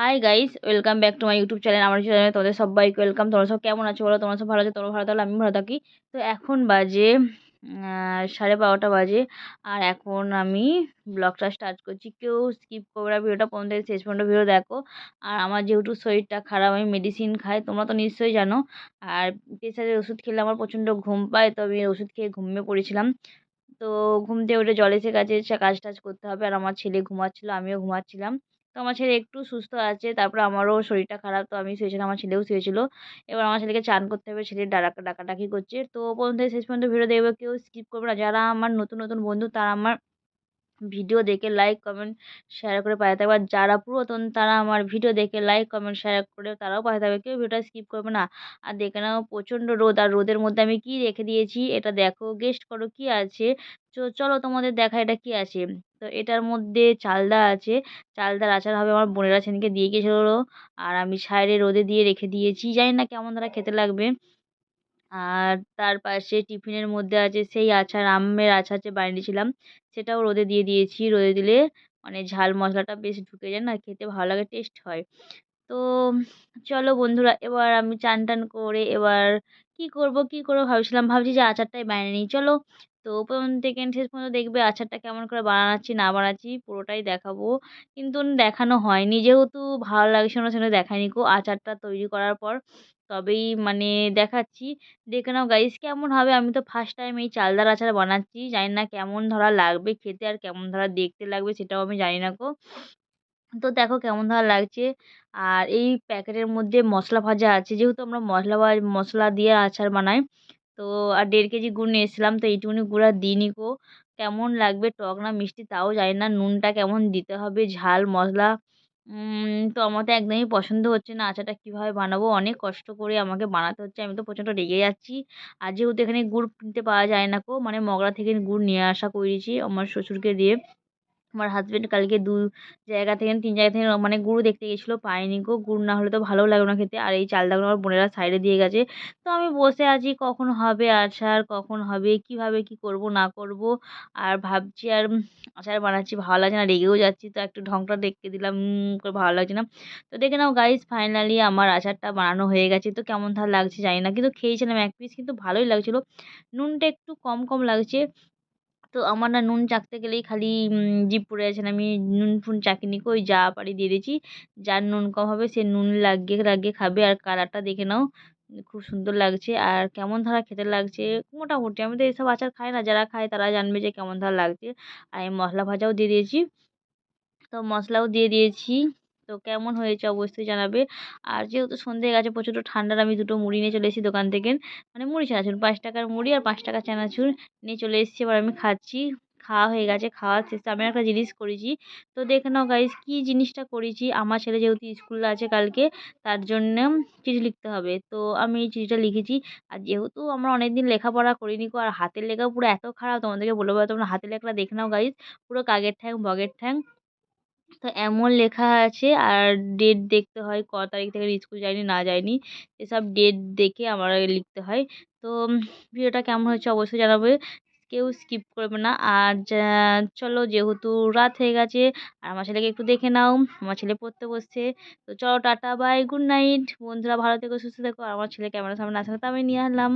Hi guys welcome back to my YouTube channel আমার চ্যানেলে তোমাদের সবাইকে ওয়েলকাম তোমরা সব কেমন আছো বলো? তোমরা সব ভালো আছো? তোমরা ভালো থাকলে আমি ভালো থাকি। তো এখন বাজে সাড়ে বারোটা বাজে। আর এখন আমি ব্লগটা স্টার্ট করছি। কেউ স্কিপ করবে না, ভিডিওটা পর্যন্ত শেষ পর্যন্ত ভিডিও দেখো। আর আমার যেহেতু শরীরটা খারাপ, আমি মেডিসিন খাই, তোমরা তো নিশ্চয়ই জানো। আর প্রেশারের ওষুধ খেলে আমার প্রচণ্ড ঘুম পায়, তো আমি ওষুধ খেয়ে ঘুমিয়ে পড়েছিলাম। তো ঘুম থেকে উঠে জল এসে গেছে কাজ টাজ করতে হবে। আর আমার ছেলে ঘুমাচ্ছিলো, আমিও ঘুমাচ্ছিলাম। তো আমার ছেলে একটু সুস্থ আছে, তারপরে আমারও শরীরটা খারাপ, তো আমি শুয়েছিলাম, আমার ছেলেও শুয়েছিল। এবার আমার ছেলেকে চান করতে হবে ছেলে ডাকা, ডাকাডাকি করছে। তো থেকে শেষ পর্যন্ত ভিডিও দেখবে, কেউ স্কিপ করবে না। যারা আমার নতুন নতুন বন্ধু, তারা আমার ভিডিও দেখে লাইক কমেন্ট শেয়ার করে পাশে থাকবে। আর যারা পুরাতন, তারা আমার ভিডিও দেখে লাইক কমেন্ট শেয়ার করে তারাও পাশে থাকবে। কেউ ভিডিওটা স্কিপ করবে না। আর দেখে নাও, প্রচণ্ড রোদ। আর রোদের মধ্যে আমি কি রেখে দিয়েছি, এটা দেখো। গেস্ট করো, কি আছে? চলো তোমাদের দেখা, এটা কি আছে? তো এটার মধ্যে চালদা আছে। চালদার আচার হবে আমার বোনেরা সেদিনকে দিয়ে গেছিল আর আমি সাইডে রোদে দিয়ে রেখে দিয়েছি। জানি না কেমন তারা খেতে লাগবে। আর তার পাশে টিফিনের মধ্যে আছে সেই আচার, আমের আচার যে বানিয়েছিলাম সেটাও রোদে দিয়ে দিয়েছি। রোদে দিলে মানে ঝাল মশলাটা বেশ ঢুকে যায় না, খেতে ভালো লাগে, টেস্ট হয়। তো চলো বন্ধুরা, এবার আমি চান টান করে এবার কি করব, কি করব ভাবছিলাম, ভাবছি যে আচারটাই বানিয়ে নিই। চলো, তো প্রথম থেকে শেষ পর্যন্ত দেখবে আচারটা কেমন করে বানাচ্ছি, না বানাচ্ছি, পুরোটাই দেখাবো। কিন্তু দেখানো হয়নি, যেহেতু ভালো লাগছে না সেটা দেখায়নি কো আচারটা তৈরি করার পর। তবেই মানে দেখাচ্ছি। দেখে নাও গাইস কেমন হবে? আমি তো ফার্স্ট টাইম এই চালদার আচার বানাচ্ছি। জানি না কেমন ধরা লাগবে খেতে আর কেমন ধরা দেখতে লাগবে সেটাও আমি জানি না গো। তো দেখো কেমন ধরা লাগছে। আর এই প্যাকেটের মধ্যে মশলা ভাজা আছে। যেহেতু আমরা মশলা মশলা দিয়ে আচার বানাই, তো আর দেড় কেজি গুড় নিয়ে এসেছিলাম, তো এইটুকুনি গুড় দিইনি গো। কেমন লাগবে টক না মিষ্টি তাও জানি না। নুনটা কেমন দিতে হবে? ঝাল, মশলা তো আমার তো একদমই পছন্দ হচ্ছে না আচারটা কীভাবে বানাবো? অনেক কষ্ট করে আমাকে বানাতে হচ্ছে। আমি তো প্রচণ্ড রেগে যাচ্ছি। আর যেহেতু এখানে গুড় কিনতে পাওয়া যায় না কো মানে মগরা থেকে গুড় নিয়ে আসা করিয়েছি আমার শ্বশুরকে দিয়ে। আমার হাজব্যান্ড কালকে দু জায়গা থেকে তিন জায়গা থেকে মানে গুঁড়ো দেখতে গেছিল পায়নি গো। গুড় না হলে তো ভালোও লাগবে না খেতে। আর এই চালটাগুলো আমার বোনেরা সাইডে দিয়ে গেছে। তো আমি বসে আছি, কখন হবে আচার, কখন হবে, কীভাবে কী করব, না করব? আর ভাবছি আর আচার বানাচ্ছি, ভালো লাগছে না, রেগেও যাচ্ছি। তো একটু ঢংটা দেখতে দিলাম করে ভালো লাগছে না। তো দেখে নাও গাইজ ফাইনালি আমার আচারটা বানানো হয়ে গেছে। তো কেমন তাহলে লাগছে জানি না, কিন্তু খেয়েছিলাম এক পিস কিন্তু ভালোই লাগছিল। নুনটা একটু কম কম লাগছে। তো আমার না নুন চাখতে গেলেই খালি জিভ পড়ে যাচ্ছে আমি নুন ফুন চাখিনি কই, যা পারি দিয়ে দিয়েছি। যার নুন কম হবে সে নুন লাগিয়ে লাগিয়ে খাবে। আর কালারটা দেখে নাও, খুব সুন্দর লাগছে। আর কেমন ধারা খেতে লাগছে, মোটামুটি। আমি তো এইসব আচার খাই না। যারা খায় তারা জানবে যে কেমন ধারা লাগছে। আর আমি মশলা ভাজাও দিয়ে দিয়েছি। তো মশলাও দিয়ে দিয়েছি। তো কেমন হয়েছে অবশ্যই জানাবে। আর যেহেতু সন্ধে গেছে, প্রচণ্ড ঠান্ডার আমি দুটো মুড়ি নিয়ে চলে এসেছি দোকান থেকে। মানে মুড়ি চানাচুর পাঁচ টাকার মুড়ি আর পাঁচ টাকার চানাচুর নিয়ে চলে এসেছি। এবার আমি খাচ্ছি, খাওয়া হয়ে গেছে খাওয়ার শেষে আমি একটা জিনিস করেছি। তো দেখে নাও গাইজ কী জিনিসটা করেছি? আমার ছেলে যেহেতু স্কুল আছে কালকে, তার জন্য চিঠি লিখতে হবে। তো আমি এই চিঠিটা লিখেছি। আর যেহেতু আমরা অনেক দিন লেখাপড়া করিনি কো আর হাতের লেখাও পুরো এত খারাপ, তোমাদেরকে বলব, তোমরা হাতের লেখাটা দেখে নাও গাইজ পুরো কাগের ঠ্যাং, বগের ঠ্যাং। তো এমন লেখা আছে, আর ডেট দেখতে হয় ক তারিখ থেকে স্কুল যায়নি, না যায়নি, এসব ডেট দেখে আমার লিখতে হয়। তো ভিডিওটা কেমন হয়েছে অবশ্যই জানাবে, কেউ স্কিপ করবে না। আর চলো যেহেতু রাত হয়ে গেছে, আর আমার ছেলেকে একটু দেখে নাও, আমার ছেলে পড়তে বসছে। তো চলো টাটা বাই গুড নাইট বন্ধুরা ভালো থেকো, সুস্থ থেকো। আর আমার ছেলে ক্যামেরার সামনে আসার তো আমি নিয়ে আসলাম।